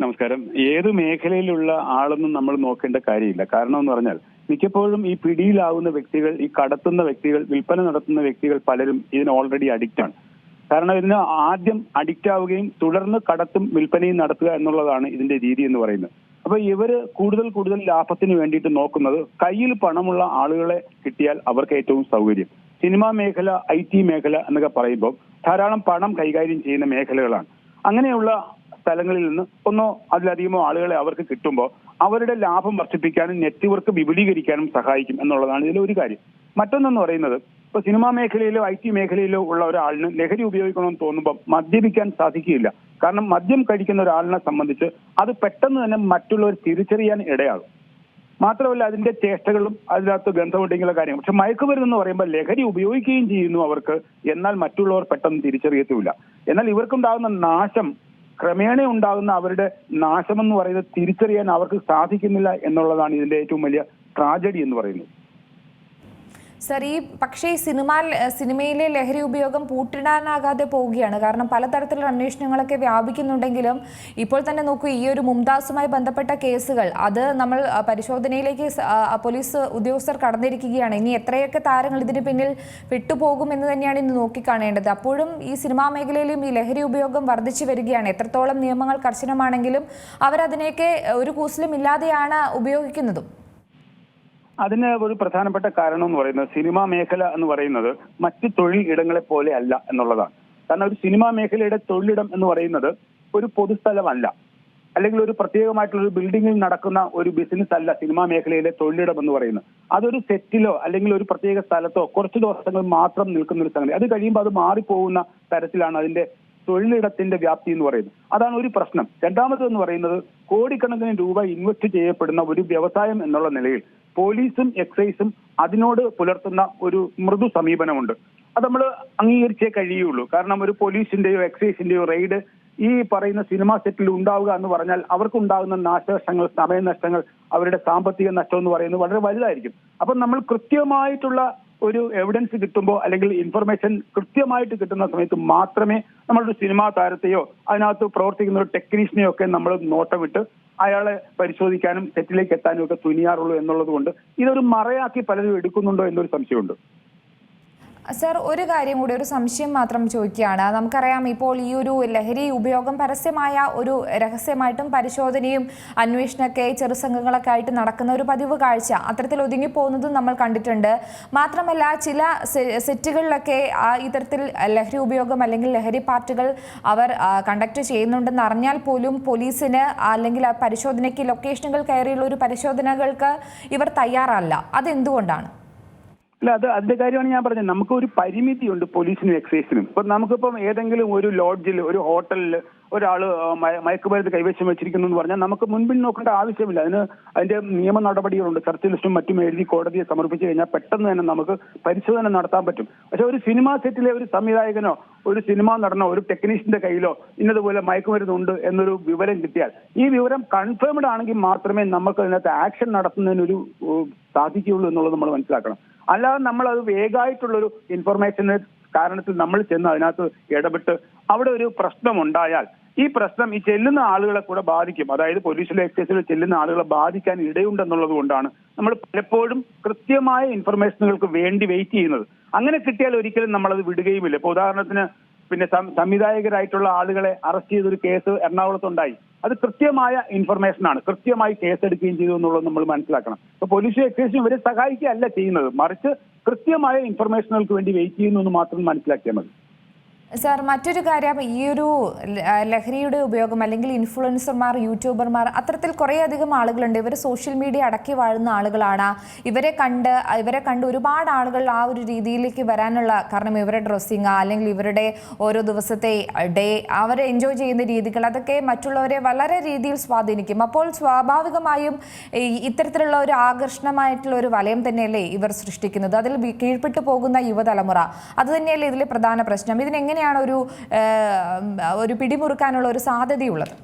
നമസ്കാരം. ഏത് മേഖലയിലുള്ള ആളെന്നും നമ്മൾ നോക്കേണ്ട കാര്യമില്ല. കാരണം എന്ന് പറഞ്ഞാൽ മിക്കപ്പോഴും ഈ പിടിയിലാവുന്ന വ്യക്തികൾ ഈ കടത്തുന്ന വ്യക്തികൾ വിൽപ്പന നടത്തുന്ന വ്യക്തികൾ പലരും ഇതിന് ഓൾറെഡി അഡിക്റ്റ് ആണ്. കാരണം ഇതിന് ആദ്യം അഡിക്റ്റ് ആവുകയും തുടർന്ന് കടത്തും വിൽപ്പനയും നടത്തുക എന്നുള്ളതാണ് ഇതിന്റെ രീതി എന്ന് പറയുന്നത്. അപ്പൊ ഇവർ കൂടുതൽ കൂടുതൽ ലാഭത്തിന് വേണ്ടിയിട്ട് നോക്കുന്നത് കയ്യിൽ പണമുള്ള ആളുകളെ കിട്ടിയാൽ അവർക്ക് ഏറ്റവും സൗകര്യം. സിനിമാ മേഖല ഐ ടി മേഖല എന്നൊക്കെ പറയുമ്പോൾ ധാരാളം പണം കൈകാര്യം ചെയ്യുന്ന മേഖലകളാണ്. അങ്ങനെയുള്ള സ്ഥലങ്ങളിൽ നിന്ന് ഒന്നോ അതിലധികമോ ആളുകളെ അവർക്ക് കിട്ടുമ്പോൾ അവരുടെ ലാഭം വർദ്ധിപ്പിക്കാനും നെറ്റ്വർക്ക് വിപുലീകരിക്കാനും സഹായിക്കും എന്നുള്ളതാണ് ഇതിലെ ഒരു കാര്യം. മറ്റൊന്നെന്ന് പറയുന്നത് ഇപ്പൊ സിനിമാ മേഖലയിലോ ഐ ടി മേഖലയിലോ ഉള്ള ഒരാളിന് ലഹരി ഉപയോഗിക്കണമെന്ന് തോന്നുമ്പോൾ മദ്യപിക്കാൻ സാധിക്കില്ല കാരണം മദ്യം കഴിക്കുന്ന ഒരാളിനെ സംബന്ധിച്ച് അത് പെട്ടെന്ന് തന്നെ മറ്റുള്ളവർ തിരിച്ചറിയാൻ ഇടയാകും. മാത്രമല്ല അതിന്റെ ചേഷ്ടകളും അതിനകത്ത് ഗന്ധമുണ്ടെങ്കിലുള്ള കാര്യം പക്ഷെ മയക്കുമരുന്ന് എന്ന് പറയുമ്പോൾ ലഹരി ഉപയോഗിക്കുകയും ചെയ്യുന്നു അവർക്ക്. എന്നാൽ മറ്റുള്ളവർ പെട്ടെന്ന് തിരിച്ചറിയത്തുമില്ല. എന്നാൽ ഇവർക്കുണ്ടാകുന്ന നാശം ക്രമേണ ഉണ്ടാകുന്ന അവരുടെ നാശമെന്ന് പറയുന്നത് തിരിച്ചറിയാൻ അവർക്ക് സാധിക്കുന്നില്ല എന്നുള്ളതാണ് ഇതിന്റെ ഏറ്റവും വലിയ ട്രാജഡി എന്ന് പറയുന്നത്. സർ ഈ പക്ഷേ ഈ സിനിമ സിനിമയിലെ ലഹരി ഉപയോഗം പൂട്ടിടാനാകാതെ പോവുകയാണ്. കാരണം പലതരത്തിലുള്ള അന്വേഷണങ്ങളൊക്കെ വ്യാപിക്കുന്നുണ്ടെങ്കിലും ഇപ്പോൾ തന്നെ നോക്കൂ ഈ ഒരു മുംതാസുമായി ബന്ധപ്പെട്ട കേസുകൾ അത് നമ്മൾ പരിശോധനയിലേക്ക് പോലീസ് ഉദ്യോഗസ്ഥർ കടന്നിരിക്കുകയാണ്. ഇനി എത്രയൊക്കെ താരങ്ങൾ ഇതിന് പിന്നിൽ വിട്ടുപോകും എന്ന് തന്നെയാണ് ഇന്ന് നോക്കിക്കാണേണ്ടത്. അപ്പോഴും ഈ സിനിമാ മേഖലയിലും ഈ ലഹരി ഉപയോഗം വർദ്ധിച്ചു വരികയാണ്. എത്രത്തോളം നിയമങ്ങൾ കർശനമാണെങ്കിലും അവരതിനെയൊക്കെ ഒരു കൂസലും ഇല്ലാതെയാണ് ഉപയോഗിക്കുന്നതും. അതിന് ഒരു പ്രധാനപ്പെട്ട കാരണം എന്ന് പറയുന്നത് സിനിമാ മേഖല എന്ന് പറയുന്നത് മറ്റ് തൊഴിൽ ഇടങ്ങളെ പോലെ അല്ല എന്നുള്ളതാണ്. കാരണം ഒരു സിനിമാ മേഖലയുടെ തൊഴിലിടം എന്ന് പറയുന്നത് ഒരു പൊതുസ്ഥലമല്ല അല്ലെങ്കിൽ ഒരു പ്രത്യേകമായിട്ടുള്ള ഒരു ബിൽഡിങ്ങിൽ നടക്കുന്ന ഒരു ബിസിനസ് അല്ല സിനിമാ മേഖലയിലെ തൊഴിലിടം എന്ന് പറയുന്നത്. അതൊരു സെറ്റിലോ അല്ലെങ്കിൽ ഒരു പ്രത്യേക സ്ഥലത്തോ കുറച്ച് ദിവസങ്ങൾ മാത്രം നിൽക്കുന്ന ഒരു സംഗതി. അത് കഴിയുമ്പോൾ അത് മാറിപ്പോകുന്ന തരത്തിലാണ് അതിന്റെ തൊഴിലിടത്തിന്റെ വ്യാപ്തി എന്ന് പറയുന്നത്. അതാണ് ഒരു പ്രശ്നം. രണ്ടാമത് എന്ന് പറയുന്നത് കോടിക്കണക്കിന് രൂപ ഇൻവെസ്റ്റ് ചെയ്യപ്പെടുന്ന ഒരു വ്യവസായം എന്നുള്ള നിലയിൽ പോലീസും എക്സൈസും അതിനോട് പുലർത്തുന്ന ഒരു മൃദു സമീപനമുണ്ട്. അത് നമ്മൾ അംഗീകരിച്ചേ കഴിയുള്ളൂ. കാരണം ഒരു പോലീസിന്റെയോ എക്സൈസിന്റെയോ റെയ്ഡ് ഈ പറയുന്ന സിനിമാ സെറ്റിൽ ഉണ്ടാവുക എന്ന് പറഞ്ഞാൽ അവർക്കുണ്ടാകുന്ന നാശനഷ്ടങ്ങൾ സമയനഷ്ടങ്ങൾ അവരുടെ സാമ്പത്തിക നഷ്ടം എന്ന് പറയുന്നത് വളരെ വലുതായിരിക്കും. അപ്പം നമ്മൾ കൃത്യമായിട്ടുള്ള ഒരു എവിഡൻസ് കിട്ടുമ്പോൾ അല്ലെങ്കിൽ ഇൻഫർമേഷൻ കൃത്യമായിട്ട് കിട്ടുന്ന സമയത്ത് മാത്രമേ നമ്മളൊരു സിനിമാ താരത്തെയോ അതിനകത്ത് പ്രവർത്തിക്കുന്ന ഒരു ടെക്നീഷ്യനെയോ ഒക്കെ നമ്മൾ നോട്ടമിട്ട് അയാളെ പരിശോധിക്കാനും തെറ്റിലേക്ക് എത്താനും ഒക്കെ തുനിയാറുള്ളൂ എന്നുള്ളത് കൊണ്ട് ഇതൊരു മറയാക്കി പലരും എടുക്കുന്നുണ്ടോ എന്നൊരു സംശയമുണ്ട്. സർ ഒരു കാര്യം കൂടി ഒരു സംശയം മാത്രം ചോദിക്കുകയാണ്. നമുക്കറിയാം ഇപ്പോൾ ഈ ഒരു ലഹരി ഉപയോഗം പരസ്യമായ ഒരു രഹസ്യമായിട്ടും പരിശോധനയും അന്വേഷണമൊക്കെ ചെറുസംഘങ്ങളൊക്കെ ആയിട്ട് നടക്കുന്ന ഒരു പതിവ് കാഴ്ച അത്തരത്തിൽ ഒതുങ്ങിപ്പോകുന്നതും നമ്മൾ കണ്ടിട്ടുണ്ട്. മാത്രമല്ല ചില സെറ്റുകളിലൊക്കെ ആ ഇത്തരത്തിൽ ലഹരി ഉപയോഗം അല്ലെങ്കിൽ ലഹരി പാർട്ടികൾ അവർ കണ്ടക്ട് ചെയ്യുന്നുണ്ടെന്ന് അറിഞ്ഞാൽ പോലും പോലീസിന് അല്ലെങ്കിൽ ആ പരിശോധനയ്ക്ക് ലൊക്കേഷനുകൾ കയറിയുള്ള ഒരു പരിശോധനകൾക്ക് ഇവർ തയ്യാറല്ല. അതെന്തുകൊണ്ടാണ്? അല്ല അത് അതിന്റെ കാര്യമാണ് ഞാൻ പറഞ്ഞത്. നമുക്ക് ഒരു പരിമിതിയുണ്ട് പോലീസിനും എക്സൈസിനും. ഇപ്പൊ നമുക്കിപ്പം ഏതെങ്കിലും ഒരു ലോഡ്ജിൽ ഒരു ഹോട്ടലിൽ ഒരാൾ മയക്കുമരുന്ന് കൈവശം വെച്ചിരിക്കുന്നു എന്ന് പറഞ്ഞാൽ നമുക്ക് മുൻപിൽ നോക്കേണ്ട ആവശ്യമില്ല. അതിന് അതിന്റെ നിയമ നടപടികളുണ്ട്. സെർച്ച് ലിസ്റ്റും മറ്റും എഴുതി കോടതിയെ സമർപ്പിച്ചു കഴിഞ്ഞാൽ പെട്ടെന്ന് തന്നെ നമുക്ക് പരിശോധന നടത്താൻ പറ്റും. പക്ഷെ ഒരു സിനിമാ സെറ്റിലെ ഒരു സംവിധായകനോ ഒരു സിനിമ നടനോ ഒരു ടെക്നീഷ്യന്റെ കയ്യിലോ ഇന്നതുപോലെ മയക്കുമരുന്നുണ്ട് എന്നൊരു വിവരം കിട്ടിയാൽ ഈ വിവരം കൺഫേംഡ് ആണെങ്കിൽ മാത്രമേ നമുക്ക് അതിനകത്ത് ആക്ഷൻ നടത്തുന്നതിനൊരു സാധിക്കുകയുള്ളൂ എന്നുള്ളത് നമ്മൾ മനസ്സിലാക്കണം. അല്ലാതെ നമ്മൾ അത് വേഗമായിട്ടുള്ളൊരു ഇൻഫർമേഷന് കാരണത്തിൽ നമ്മൾ ചെന്ന് അതിനകത്ത് ഇടപെട്ട് അവിടെ ഒരു പ്രശ്നം ഉണ്ടായാൽ ഈ പ്രശ്നം ഈ ചെല്ലുന്ന ആളുകളെ കൂടെ ബാധിക്കും. അതായത് പോലീസിലെ എക്സൈസിൽ ചെല്ലുന്ന ആളുകളെ ബാധിക്കാൻ ഇടയുണ്ടെന്നുള്ളത് കൊണ്ടാണ് നമ്മൾ പലപ്പോഴും കൃത്യമായ ഇൻഫർമേഷനുകൾക്ക് വേണ്ടി വെയിറ്റ് ചെയ്യുന്നത്. അങ്ങനെ കിട്ടിയാൽ ഒരിക്കലും നമ്മളത് വിടുകയുമില്ല. ഇപ്പൊ ഉദാഹരണത്തിന് പിന്നെ സംവിധായകരായിട്ടുള്ള ആളുകളെ അറസ്റ്റ് ചെയ്തൊരു കേസ് എറണാകുളത്ത് ഉണ്ടായി അത് കൃത്യമായ ഇൻഫർമേഷൻ ആണ് കൃത്യമായി കേസെടുക്കുകയും ചെയ്തു എന്നുള്ളത് നമ്മൾ മനസ്സിലാക്കണം. ഇപ്പൊ പോലീസും എക്സൈസും ഇവരെ സഹായിക്കുകയല്ല ചെയ്യുന്നത്. മറിച്ച് കൃത്യമായ ഇൻഫർമേഷനുകൾക്ക് വേണ്ടി വെയിറ്റ് ചെയ്യുന്നു എന്ന് മാത്രം മനസ്സിലാക്കിയാൽ മതി. സാർ മറ്റൊരു കാര്യം ഈ ഒരു ലഹരിയുടെ ഉപയോഗം അല്ലെങ്കിൽ ഇൻഫ്ലുവൻസർമാർ യൂട്യൂബർമാർ അത്തരത്തിൽ കുറേയധികം ആളുകളുണ്ട്. ഇവർ സോഷ്യൽ മീഡിയ അടക്കി വാഴുന്ന ആളുകളാണ്. ഇവരെ കണ്ട് ഇവരെ കണ്ട് ഒരുപാട് ആളുകൾ ആ ഒരു രീതിയിലേക്ക് വരാനുള്ള കാരണം ഇവരുടെ ഡ്രസ്സിങ് അല്ലെങ്കിൽ ഇവരുടെ ഓരോ ദിവസത്തെ ഡേ അവർ എൻജോയ് ചെയ്യുന്ന രീതികൾ അതൊക്കെ മറ്റുള്ളവരെ വളരെ രീതിയിൽ സ്വാധീനിക്കും. അപ്പോൾ സ്വാഭാവികമായും ഇത്തരത്തിലുള്ള ഒരു ആകർഷണമായിട്ടുള്ള ഒരു വലയം തന്നെയല്ലേ ഇവർ സൃഷ്ടിക്കുന്നത്. അതിൽ കീഴ്പ്പെട്ടു പോകുന്ന യുവതലമുറ. അത് തന്നെയല്ലേ ഇതിലെ പ്രധാന പ്രശ്നം. ഇതിനെങ്ങനെയാണ് ഒരു ഒരു പിടിമുറുക്കാനുള്ള ഒരു സാധ്യതയുള്ളത്?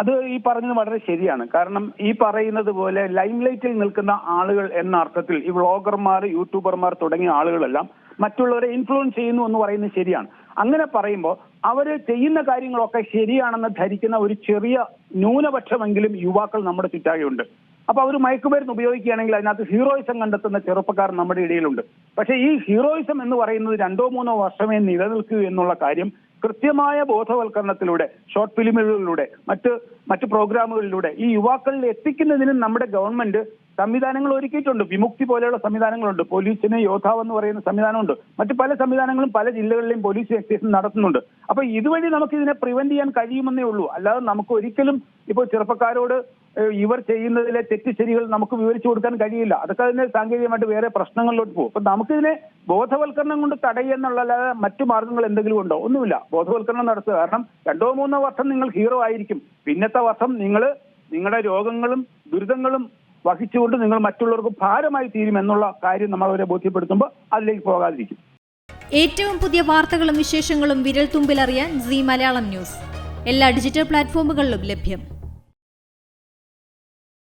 അത് ഈ പറഞ്ഞത് വളരെ ശരിയാണ്. കാരണം ഈ പറയുന്നത് പോലെ ലൈം ലൈറ്റിൽ നിൽക്കുന്ന ആളുകൾ എന്ന അർത്ഥത്തിൽ ഈ വ്ളോഗർമാർ യൂട്യൂബർമാർ തുടങ്ങിയ ആളുകളെല്ലാം മറ്റുള്ളവരെ ഇൻഫ്ലുവൻസ് ചെയ്യുന്നു എന്ന് പറയുന്നത് ശരിയാണ്. അങ്ങനെ പറയുമ്പോൾ അവർ ചെയ്യുന്ന കാര്യങ്ങളൊക്കെ ശരിയാണെന്ന് ധരിക്കുന്ന ഒരു ചെറിയ ന്യൂനപക്ഷമെങ്കിലും യുവാക്കൾ നമ്മുടെ ചുറ്റാകെയുണ്ട്. അപ്പൊ അവർ മയക്കുമരുന്ന് ഉപയോഗിക്കുകയാണെങ്കിൽ അതിനകത്ത് ഹീറോയിസം കണ്ടെത്തുന്ന ചെറുപ്പക്കാർ നമ്മുടെ ഇടയിലുണ്ട്. പക്ഷേ ഈ ഹീറോയിസം എന്ന് പറയുന്നത് രണ്ടോ മൂന്നോ വർഷമേ നിലനിൽക്കൂ എന്നുള്ള കാര്യം കൃത്യമായ ബോധവൽക്കരണത്തിലൂടെ ഷോർട്ട് ഫിലിമുകളിലൂടെ മറ്റ് മറ്റ് പ്രോഗ്രാമുകളിലൂടെ ഈ യുവാക്കളിൽ എത്തിക്കുന്നതിന് നമ്മുടെ ഗവൺമെന്റ് സംവിധാനങ്ങൾ ഒരുക്കിയിട്ടുണ്ട്. വിമുക്തി പോലെയുള്ള സംവിധാനങ്ങളുണ്ട്. പോലീസിന് യോദ്ധാവ് എന്ന് പറയുന്ന സംവിധാനമുണ്ട്. മറ്റ് പല സംവിധാനങ്ങളും പല ജില്ലകളിലെയും പോലീസ് എക്സൈസും നടത്തുന്നുണ്ട്. അപ്പൊ ഇതുവഴി നമുക്ക് ഇതിനെ പ്രിവെന്റ് ചെയ്യാൻ കഴിയുമെന്നേ ഉള്ളൂ. അല്ലാതെ നമുക്ക് ഒരിക്കലും ഇപ്പോൾ ചെറുപ്പക്കാരോട് ഇവർ ചെയ്യുന്നതിലെ തെറ്റ് ശരികൾ നമുക്ക് വിവരിച്ചു കൊടുക്കാൻ കഴിയില്ല. അതൊക്കെ അതിന് സാങ്കേതികമായിട്ട് വേറെ പ്രശ്നങ്ങളിലോട്ട് പോകും. അപ്പൊ നമുക്കിതിനെ ബോധവൽക്കരണം കൊണ്ട് തടയുന്നുള്ളല്ലാതെ മറ്റു മാർഗങ്ങൾ എന്തെങ്കിലും ഉണ്ടോ? ഒന്നുമില്ല. ബോധവൽക്കരണം നടത്തുക. കാരണം രണ്ടോ മൂന്നോ വർഷം നിങ്ങൾ ഹീറോ ആയിരിക്കും. പിന്നത്തെ വർഷം നിങ്ങൾ നിങ്ങളുടെ രോഗങ്ങളും ദുരിതങ്ങളും വഹിച്ചുകൊണ്ട് നിങ്ങൾ മറ്റുള്ളവർക്ക് ഭാരമായി തീരും എന്നുള്ള കാര്യം നമ്മൾ അവരെ ബോധ്യപ്പെടുത്തുമ്പോൾ അതിലേക്ക് പോകാതിരിക്കും. ഏറ്റവും പുതിയ വാർത്തകളും വിശേഷങ്ങളും വിരൽ തുമ്പിലറിയാൻ സി മലയാളം ന്യൂസ്. എല്ലാ ഡിജിറ്റൽ പ്ലാറ്റ്ഫോമുകളിലും ലഭ്യം.